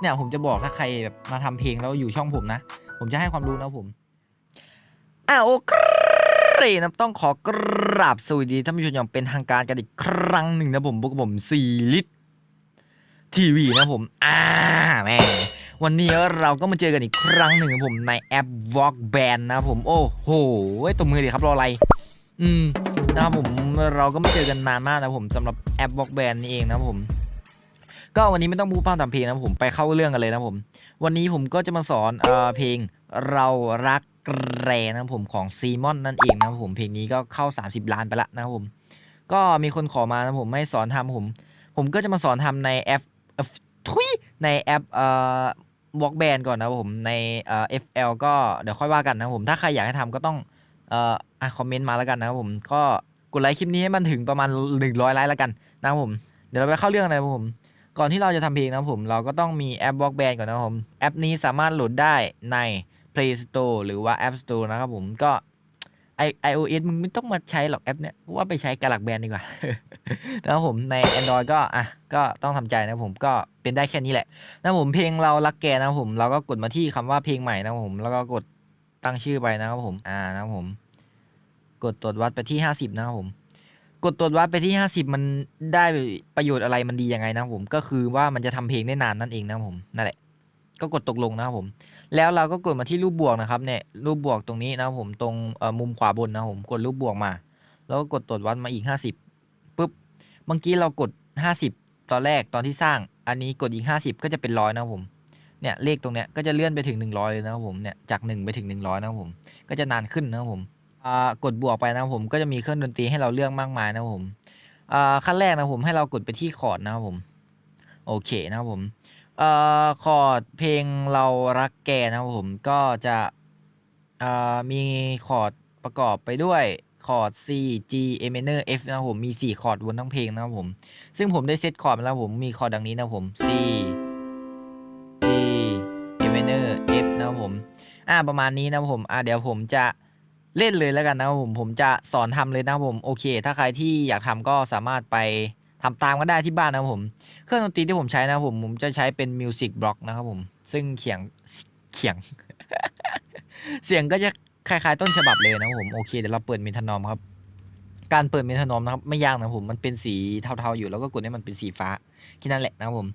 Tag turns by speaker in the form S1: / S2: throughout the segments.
S1: เนี่ยผมจะบอกถ้าใครแบบมาทำเพลงแล้วอยู่ช่องผมนะ ผมจะให้ความรู้นะผม อ่าโอเคนะต้องขอกราบสวัสดีท่านผู้ชมอย่างเป็นทางการกันอีกครั้งหนึ่งนะผมพวกผมสี่ลิตรทีวีนะผม อ่าแม่วันนี้เราก็มาเจอกันอีกครั้งหนึ่งนะผมในแอป Walk Band นะผม โอ้โหตัวมือดีครับรออะไร อืมนะครับผมเราก็ไม่เจอกันนานมากนะผมสำหรับแอป Walk Band นี่เองนะผม ก็วันนี้ไม่ต้องพูดพร่ำทำเพลงนะผมไปเข้าเรื่องกันเลยนะผม วันนี้ผมก็จะมาสอนเอ่อเพลงเรารักแรนะผมของซีมอนนั่นเองนะผมเพลงนี้ก็เข้า 30 ล้านไปละนะผมก็มีคนขอมานะผมไม่สอนทำผม ผมก็จะมาสอนทำในแอปทุยในแอปเอ่อ Walk Band ก่อนนะผมในเอ่อ FL ก็เดี๋ยวค่อยว่ากันนะผมถ้าใครอยากให้ทำก็ต้องเอ่ออะคอมเมนต์มาแล้วกันนะครับผมก็กดไลค์คลิปนี้ให้มันถึงประมาณ100ไลค์แล้วกันนะครับผม เดี๋ยวเราไปเข้าเรื่องเลยนะครับผม ก่อนที่เราจะทำเพลงนะผม เราก็ต้องมีแอป Walk Band ก่อนนะครับผม แอปนี้สามารถโหลดได้ใน Play Store หรือว่า App Store นะครับผมก็ i iOS มึงไม่ต้องมาใช้หรอกแอปเนี้ยว่าไปใช้กาลักแบนดีกว่านะครับผมใน Android ก็อะก็ต้องทำใจนะผมก็เป็นได้แค่นี้แหละนะครับผมเพลงเรารักแกนะผม เราก็กดมาที่คำว่าเพลงใหม่นะครับผม แล้วก็กดตั้งชื่อไปนะครับผม อ่านะครับผม กดตรวจวัดไปที่50นะครับผม กดตรวจวัดไปที่ 50 มันได้ประโยชน์อะไรมันดียังไงนะผม ก็คือว่ามันจะทำเพลงได้นานนั่นเองนะผมนั่นแหละ ก็กดตกลงนะครับผม แล้วเราก็กดมาที่รูปบวกนะครับเนี่ยรูปบวกตรงนี้นะครับผมตรงมุมขวาบนนะผมกดรูปบวกมา แล้วก็กดตรวจวัดมาอีก 50ปุ๊บเมื่อกี้เรากด 50 ตอนแรกตอนที่สร้าง อันนี้กดอีก 50 ก็จะเป็นร้อยนะครับผมเนี่ยเลขตรงเนี้ยก็จะเลื่อนไปถึง 100เลยนะครับผมเนี่ยจาก 1 ไปถึง 100 นะครับผม ก็จะนานขึ้นนะครับผม อ่ากดบวกไปนะครับผมก็จะมีเครื่องดนตรีให้เราเลือกมากมายนะครับผมอ่าขั้นแรกนะครับผมให้เรากดไปที่คอร์ดนะครับผมโอเคนะครับผมเอ่อคอร์ดเพลงเรารักแกนะครับผมก็จะอ่ามีคอร์ดประกอบไปด้วยคอร์ด C G A minor F นะครับผมมี 4 คอร์ดบนทั้งเพลงนะครับผม ซึ่งผมได้เซตคอร์ดมาแล้วผมมีคอร์ดดังนี้นะครับผม C G A minor F นะครับผม อ่าประมาณนี้นะครับผม อ่าเดี๋ยวผมจะ เล่นเลยแล้วกันนะครับผมผมจะสอนทำเลยนะครับผมโอเค ถ้าใครที่อยากทำก็สามารถไปทำตามก็ได้ที่บ้านนะครับผมเครื่องดนตรีที่ผมใช้นะครับผมผมจะใช้เป็นมิวสิกบล็อกนะครับผมซึ่งเขียงเขียง เสียงก็จะคล้ายๆ ต้นฉบับเลยนะครับผมโอเคเดี๋ยวเราเปิดเมทานอมครับการเปิดเมทานอมนะครับไม่ยากนะครับผมมันเป็นสีเทาๆอยู่แล้วก็กดให้มันเป็นสีฟ้าแค่นั้นแหละนะครับผม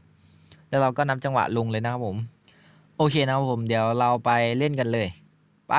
S1: แล้วเราก็นำจังหวะลงเลยนะครับผม โอเคนะครับผม เดี๋ยวเราไปเล่นกันเลย ไป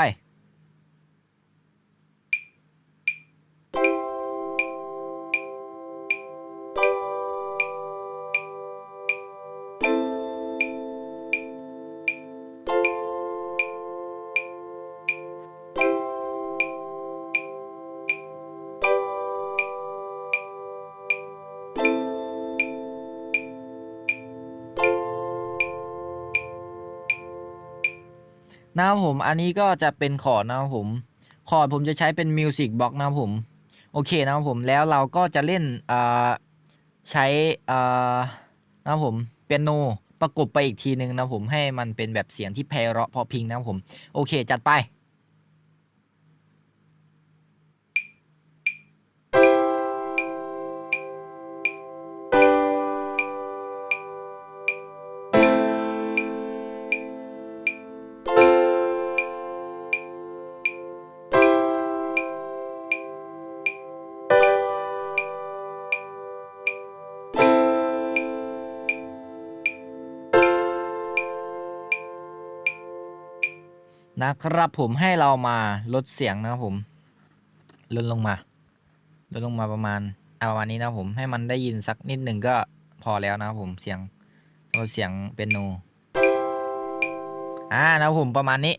S1: นะครับผม อันนี้ก็จะเป็นคอร์ดนะครับผม คอร์ดผมจะใช้เป็นมิวสิกบล็อกนะครับผม โอเคนะครับผม แล้วเราก็จะเล่นอ่าใช้อ่านะครับผมเปียโนประกบไปอีกทีหนึ่งนะครับผมให้มันเป็นแบบเสียงที่ไพเราะเพอพิงนะครับผม โอเค จัดไป นะครับผมให้เรามาลดเสียงนะครับผมลดลงมาลดลงมาประมาณอะประมาณนี้นะผมให้มันได้ยินสักนิดหนึ่งก็พอแล้วนะครับผมเสียงลดเสียงเป็นโนอ่านะครับผมประมาณนี้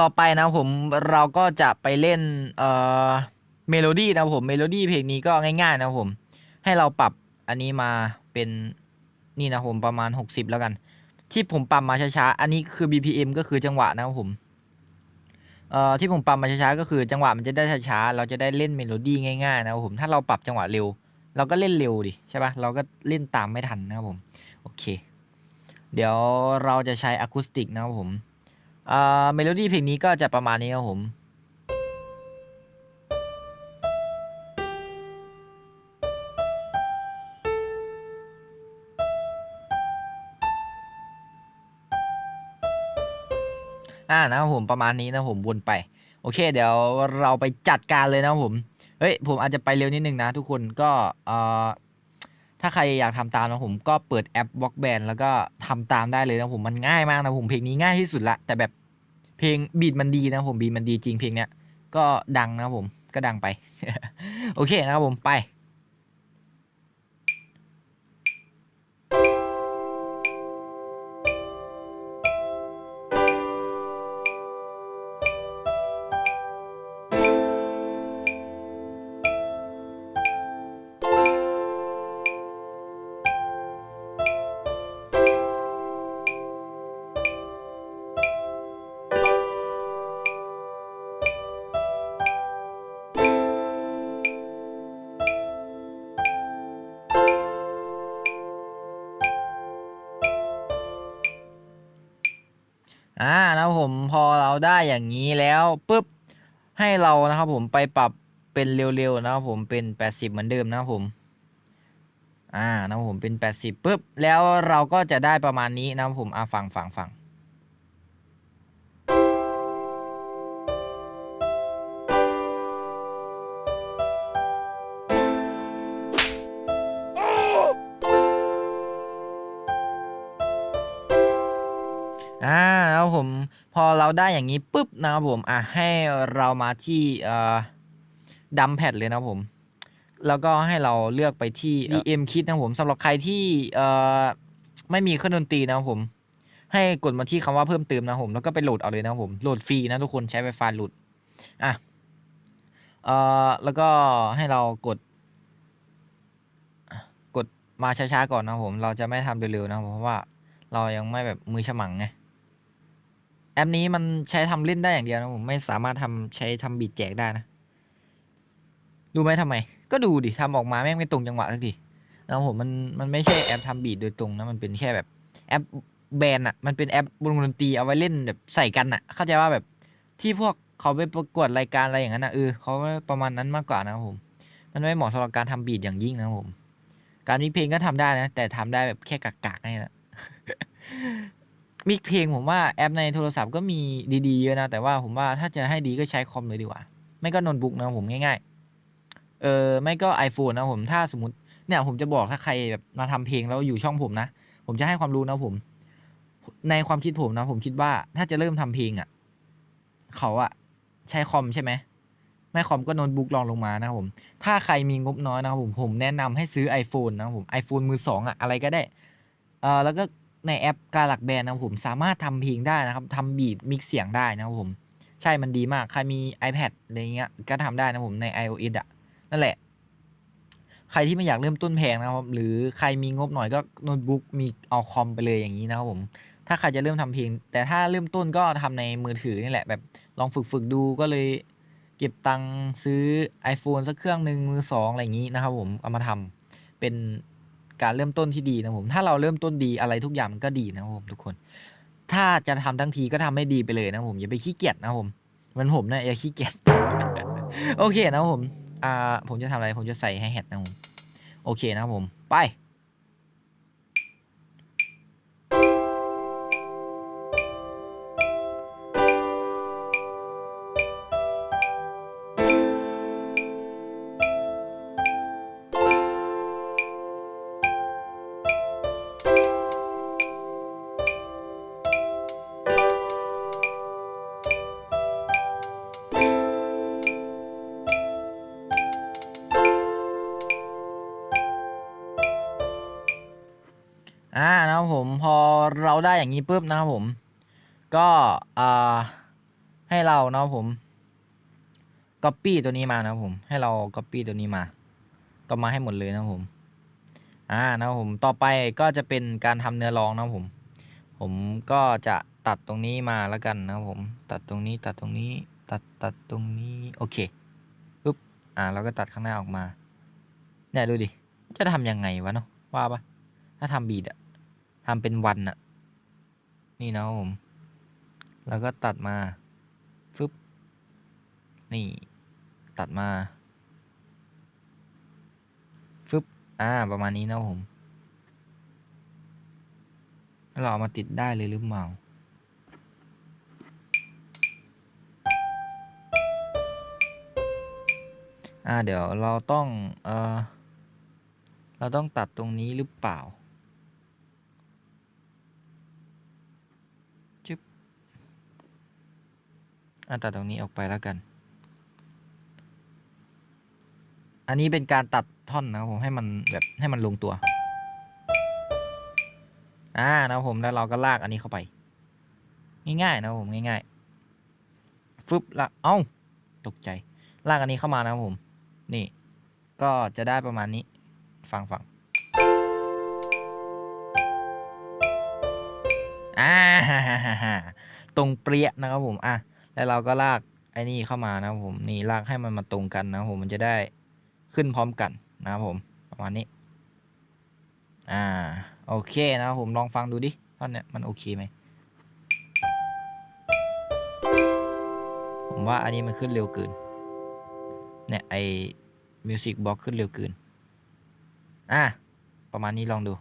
S1: ต่อไปนะผมเราก็จะไปเล่นเอ่อเมโลดี้นะผมเมโลดี้เพลงนี้ก็ง่ายๆนะผม ให้เราปรับอันนี้มาเป็นนี่นะผมประมาณ 60 แล้วกัน ที่ผมปรับมาช้าๆ อันนี้คือ BPM ก็คือจังหวะนะครับผม เอ่อที่ผมปรับมาช้าๆก็คือจังหวะมันจะได้ช้าๆเราจะได้เล่นเมโลดี้ง่ายๆนะครับผมถ้าเราปรับจังหวะเร็ว เราก็เล่นเร็วดิใช่ปะเราก็เล่นตามไม่ทันนะครับผมโอเค เดี๋ยวเราจะใช้อะคูสติกนะครับผมเอ่อเมโลดี้เพลงนี้ก็จะประมาณนี้ครับผม อ่านะครับผมประมาณนี้นะผมวนไป โอเค เดี๋ยวเราไปจัดการเลยนะผมเฮ้ยผมอาจจะไปเร็วนิดนึงนะทุกคนก็เอ่อถ้าใครอยากทำตามนะผมก็เปิดแอป w a l k b a n d แล้วก็ทำตามได้เลยนะผมมันง่ายมากนะผมเพลงนี้ง่ายที่สุดละแต่แบบเพลงบีดมันดีนะผมบีดมันดีจริงเพลงเนี้ยก็ดังนะผมก็ดังไป โอเคนะครับผมไป ได้อย่างนี้แล้วปุ๊บให้เรานะครับผมไปปรับเป็นเร็วๆนะครับผมเป็น 80 เหมือนเดิมนะครับผมอ่านะครับผมเป็น 80ปุ๊บแล้วเราก็จะได้ประมาณนี้นะครับผมอ่าฟังฟังฟังอ่าแล้วผม พอเราได้อย่างนี้ปุ๊บนะครับผมอะให้เรามาที่เอ่อดัมแพดเลยนะครับผม แล้วก็ให้เราเลือกไปที่ DM Kit นะครับผมสำหรับใครที่เอ่อไม่มีเครื่องดนตรีนะครับผม ให้กดมาที่คำว่าเพิ่มเติมนะครับผม แล้วก็ไปโหลดเอาเลยนะครับผมโหลดฟรีนะทุกคนใช้ไฟฟ้าโหลดอะเอ่อแล้วก็ให้เรากด กดมาช้าๆก่อนนะครับผม เราจะไม่ทำเร็วๆนะครับผมเพราะว่าเรายังไม่แบบมือฉมังไง แอปนี้มันใช้ทำเล่นได้อย่างเดียวนะผมไม่สามารถทำใช้ทำบีทแจกได้นะ ดูไหมทำไม ก็ดูดิทำออกมาแม่งไม่ตรงจังหวะสักทีนะผมมันมันไม่ใช่แอปทำบีทโดยตรงนะมันเป็นแค่แบบแอปแบนอะมันเป็นแอปวงดนตรีเอาไว้เล่นแบบใส่กันอะเข้าใจว่าแบบที่พวกเขาไปประกวดรายการอะไรอย่างนั้นนะเออเขาประมาณนั้นมากกว่านะผม มันไม่เหมาะสำหรับการทำบีทอย่างยิ่งนะผม การมิเพลงก็ทำได้นะ แต่ทำได้แบบแค่กากๆนี่แหละ มิกเพลงผมว่าแอปในโทรศัพท์ก็มีดีๆเยอะนะ แต่ว่าผมว่าถ้าจะให้ดีก็ใช้คอมเลยดีกว่า ไม่ก็โน้ตบุ๊กนะผมง่ายๆ เออไม่ก็ iPhone นะผมถ้าสมมติเนี่ยผมจะบอกถ้าใครแบบมาทำเพลงแล้วอยู่ช่องผมนะ ผมจะให้ความรู้นะผม ในความคิดผมนะ ผมคิดว่าถ้าจะเริ่มทำเพลงอะ่ะ เขาอะใช้คอมใช่ไหมไม่คอมก็โน้ตบุ๊กลองลงมานะผม ถ้าใครมีงบน้อยนะผมผมแนะนำให้ซื้อ iPhone นะผม iPhone มือสองอะอะไรก็ได้เออแล้วก็ ในแอปกาลักแบนนะครับผมสามารถทำเพลงได้นะครับทำบีทมิกเสียงได้นะครับผมใช่มันดีมาก ใครมี iPad อะไรเงี้ยก็ทำได้นะผมใน iOS อะนั่นแหละ ใครที่ไม่อยากเริ่มต้นแพงนะครับหรือใครมีงบหน่อยก็โน้ตบุ๊กมีเอาคอมไปเลยอย่างนี้นะครับผมถ้าใครจะเริ่มทำเพลง แต่ถ้าเริ่มต้นก็ทำในมือถือนี่แหละแบบลองฝึกฝึกดูก็เลย เก็บตังค์ซื้อ iPhone สักเครื่องหนึ่งมือสองอะไรอย่างนี้นะครับผมเอามาทำเป็น การเริ่มต้นที่ดีนะผม ถ้าเราเริ่มต้นดีอะไรทุกอย่างมันก็ดีนะผมทุกคน ถ้าจะทำทั้งทีก็ทำให้ดีไปเลยนะผมอย่าไปขี้เกียจนะครับผมเหมือนผมนะอย่าขี้เกียจโอเคนะผมอ่าผมจะทำอะไรผมจะใส่ให้แฮทนะผมโอเคนะผมไป นะครับผมพอเราได้อย่างนี้ปุ๊บนะครับผม ก็อ่าให้เรานะครับผม copy ตัวนี้มานะครับผม ให้เรา copy ตัวนี้มา ก็มาให้หมดเลยนะครับผมอ่านะครับผมต่อไปก็จะเป็นการทำเนื้อรองนะครับผม ผมก็จะตัดตรงนี้มาแล้วกันนะครับผม ตัดตรงนี้ตัดตรงนี้ ตัดตัดตรงนี้โอเคปุ๊บอ่าเราก็ตัดข้างหน้าออกมาเนี่ยดูดิจะทำยังไงวะเนาะว่าปะถ้าทำบีดอะ ทำเป็นวันอะนี่นะผม แล้วก็ตัดมา ฟึบ นี่ ตัดมา ฟึบ อ่า ประมาณนี้นะผม เราเอามาติดได้เลยหรือเปล่าอ่าเดี๋ยวเราต้อง เออเราต้องตัดตรงนี้หรือเปล่า อะตัดตรงนี้ออกไปแล้วกัน อันนี้เป็นการตัดท่อนนะครับผมให้มันแบบให้มันลงตัว อ่านะครับผมแล้วเราก็ลากอันนี้เข้าไป ง่ายๆนะครับผมง่ายๆฟึบละเอ้าตกใจ ลากอันนี้เข้ามานะครับผม นี่ ก็จะได้ประมาณนี้ ฟังฟังอ่าตรงเปรี้ยนะครับผม อะ แล้วเราก็ลากไอ้นี่เข้ามานะครับผมนี่ลากให้มันมาตรงกันนะครับผมมันจะได้ขึ้นพร้อมกันนะครับผมประมาณนี้อ่าโอเคนะครับผมลองฟังดูดิท่อนเนี้ยมันโอเคไหมผมว่าอันนี้มันขึ้นเร็วเกินเนี่ยไอมิวสิกบล็อกขึ้นเร็วเกินอะประมาณนี้ลองดู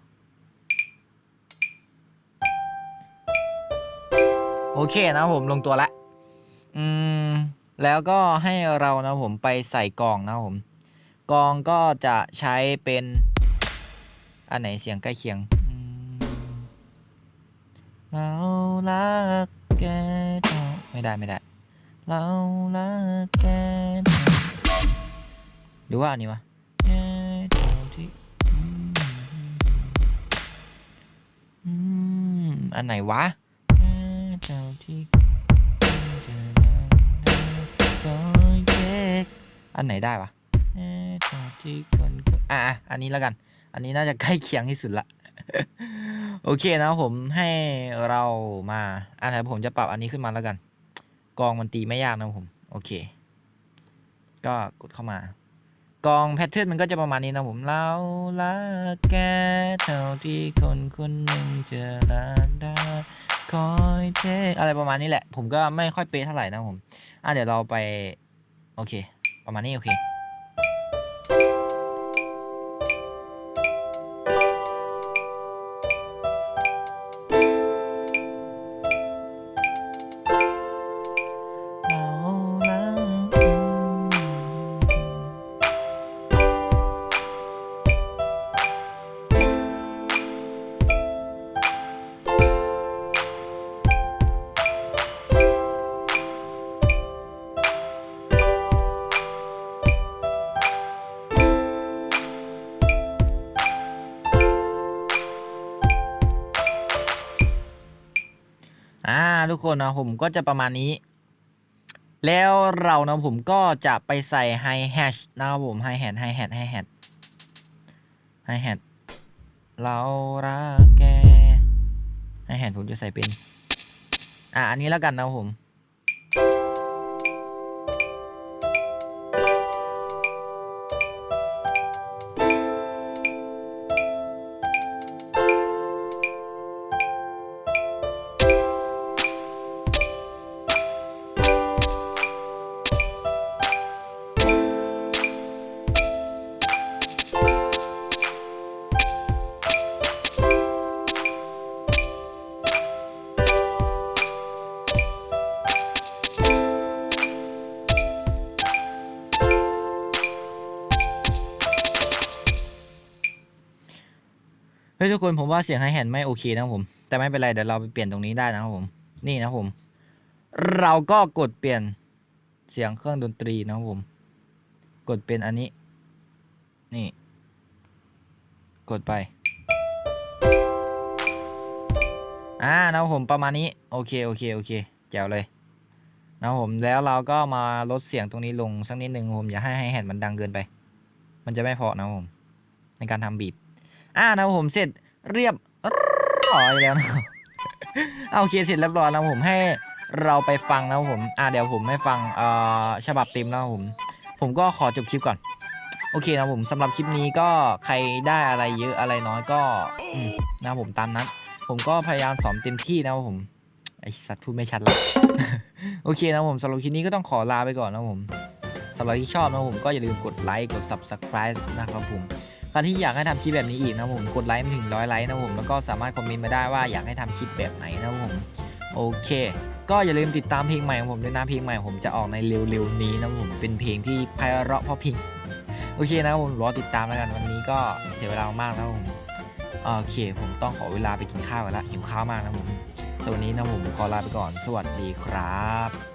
S1: โอเคนะครับผมลงตัวละ อืมแล้วก็ให้เรานะผมไปใส่กล่องนะผมกองก็จะใช้เป็น อันไหนเสียงใกล้เคียงเรารักแกเท่าไม่ได้ไม่ได้ เรารักแกหรือว่าอันนี้วะอันไหนวะเท่าที่ อันไหนได้วะแกเท่าที่คนอะอันนี้แล้วกัน อันนี้น่าจะใกล้เคียงที่สุดละ โอเคนะผมให้เรามา อันไหนผมจะปรับอันนี้ขึ้นมาแล้วกัน กองมันตีไม่ยากนะผม โอเค ก็กดเข้ามากองแพทเทิร์นมันก็จะประมาณนี้นะผมเรารักแกเท่าที่คนคนหนึ่งจะรักได้คอยเทอะไรประมาณนี้แหละ ผมก็ไม่ค่อยเป๊ะเท่าไหร่นะผม อะเดี๋ยวเราไป โอเค ประมาณนี้โอเค คนนะผมก็จะประมาณนี้ แล้วเรานะผมก็จะไปใส่ไฮแฮชนะครับผมไฮแฮชไฮแฮชไฮแฮชไฮแฮชเรารักแกไฮแฮชผมจะใส่เป็น อะอันนี้แล้วกันนะผม ทุกคนผมว่าเสียงไฮแฮทไม่โอเคนะผม แต่ไม่เป็นไรเดี๋ยวเราไปเปลี่ยนตรงนี้ได้นะครับผม นี่นะผม เราก็กดเปลี่ยนเสียงเครื่องดนตรีนะครับผม กดเป็นอันนี้ นี่ กดไป อ่านะครับผมประมาณนี้ โอเคโอเคโอเคแจ๋วเลยนะครับผมแล้วเราก็มาลดเสียงตรงนี้ลงสักนิดนึงผมอย่าให้ไฮแฮทมันดังเกินไป มันจะไม่เพอนะครับผม ในการทำบีทอ่านะครับผมเสร็จ เรียบร้อยแล้วนะเอาโอเคเสร็จเรียบร้อยแล้วผมให้เราไปฟังนะผม อ่าเดี๋ยวผมให้ฟังเอ่อฉบับเต็มนะครับผม ผมก็ขอจบคลิปก่อน โอเคนะผมสำหรับคลิปนี้ก็ใครได้อะไรเยอะอะไรน้อยก็นะผมตามนั้น ผมก็พยายามสอนเต็มที่นะผมไอสัตว์พูดไม่ชัดละโอเคนะผมสำหรับคลิปนี้ก็ต้องขอลาไปก่อนนะผมสำหรับที่ชอบนะผมก็อย่าลืมกดไลค์กด subscribe นะครับผม ใครที่อยากให้ทำคลิปแบบนี้อีกนะผมกดไลค์ม่ถึงร้อยไลค์นะผมแล้วก็สามารถคอมเมนต์มาได้ว่าอยากให้ทำคลิปแบบไหนนะผมโอเค ก็อย่าลืมติดตามเพลงใหม่ของผมด้วยนะเพลงใหม่ผมจะออกในเร็วๆนี้นะผมเป็นเพลงที่ไพเราะเพราะพลงโอเคนะผมรอติดตามแล้วกันวันนี้ก็เสียเวลามากแล้วผมโอเค ผมต้องขอเวลาไปกินข้าวกันละหิวข้าวมากนะผมแตัววันนี้นะผมขอลาไปก่อนสวัสดีครับ